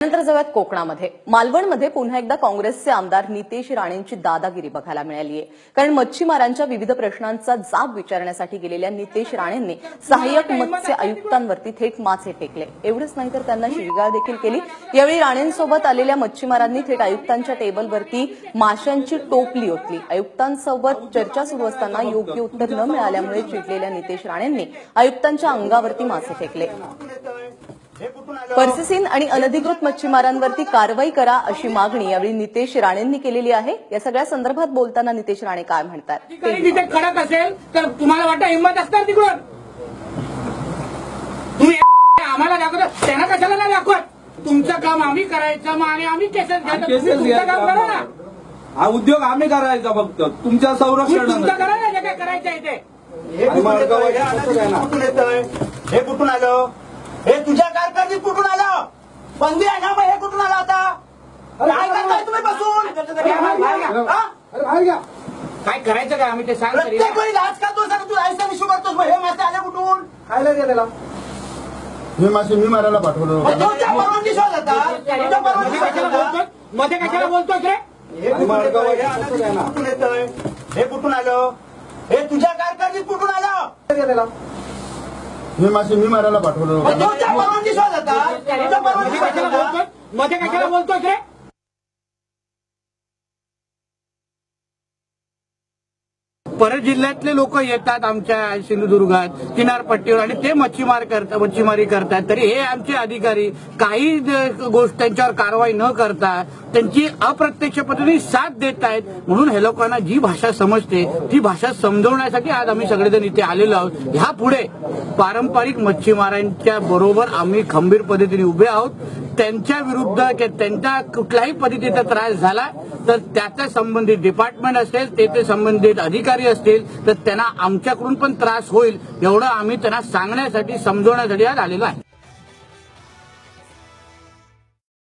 त्यानंतर जाऊयात कोकणामध्ये. मालवणमध्ये पुन्हा एकदा काँग्रेसचे आमदार नितेश राणेंची दादागिरी बघायला मिळाली आहे कारण मच्छीमारांच्या विविध प्रश्नांचा जाब विचारण्यासाठी गेलेल्या नितेश राणेंनी सहाय्यक मत्स्य आयुक्तांवरती थेट मासे फेकले. एवढंच नाही तर त्यांना शिवीगाळ देखील केली. यावेळी राणेंसोबत आलेल्या मच्छीमारांनी थेट आयुक्तांच्या टेबलवरती माशांची टोपली ओतली. आयुक्तांसोबत चर्चा सुरू असताना योग्य उत्तर न मिळाल्यामुळे चिडलेल्या नितेश राणेंनी आयुक्तांच्या अंगावरती मासे फेकले. पर्सिसिन आणि अनधिकृत मच्छीमारांवरती कारवाई करा अशी मागणी यावेळी नितेश राणेंनी केलेली आहे. या सगळ्या संदर्भात बोलताना नितेश राणे काय म्हणतात? तिथे कडक असेल तर तुम्हाला वाटतं हिंमत असणार तिकडून? तुम्ही आम्हाला दाखवता त्यांना कशाला नाही दाखवत? तुमचं काम आम्ही करायचं मग आणि आम्ही केसेस घ्यायचं तुम्ही केसेस तुमचं काम करा ना. हा उद्योग आम्ही करायचा फक्त. तुमच्या तुम्ही तुमचं करा ना जे काय करायचं हे? हे हे कुठून आलं? हे तुझ्या कारकिर्दीत कुठून आलं? बंदी आहे ना मग हे कुठून आलं आता? काय करताय तुम्ही बसून. हा? काय करायचं काय? आम्ही ते सांग तरी. प्रत्येक वेळी लाच खातो सर तू लायसन इश्यू करतोस मग हे मासे आले कुठून? खायला द्या त्याला. मी मासे मी मारायला पाठवलं. मग तुमच्या परवानगी शोध जातात तुमच्या परवानगी मध्ये कशाला बोलतोय? मध्ये कशाला बोलतोय रे? हे कुठून येतंय? हे कुठून येतंय? हे कुठून आलं? हे तुझ्या कारकिर्दीत कुठून आलं? द्या त्याला. मी मासे मी मारायला पाठवलं. तुमच्या परवानगी परवानगी मध्ये कशाला बोलतोयमध्ये कशाला बोलतोय रे परजिल्ह्यातले लोक येतात आमच्या सिंधुदुर्गात किनारपट्टीवर आणि ते मच्छीमार करतात मच्छीमारी करतात. तरी हे आमचे अधिकारी काही ज- गोष्ट त्यांच्यावर कारवाई न करता त्यांची अप्रत्यक्ष पद्धतीने साथ देत आहेत. म्हणून हे लोकांना जी भाषा समजते ती भाषा समजवण्यासाठी आज आम्ही सगळेजण इथे आलेलो आहोत. ह्या पुढे पारंपरिक मच्छीमारांच्या बरोबर आम्ही खंबीर पद्धतीने उभे आहोत. त्यांच्या विरुद्ध किंवा त्यांच्या कुठल्याही पद्धतीचा त्रास झाला तर त्याच्या संबंधित डिपार्टमेंट असेल तेथे संबंधित अधिकारी असतील तर त्यांना आमच्याकडून पण त्रास होईल एवढं आम्ही त्यांना सांगण्यासाठी समजवण्यासाठी आज आलेलो आहे.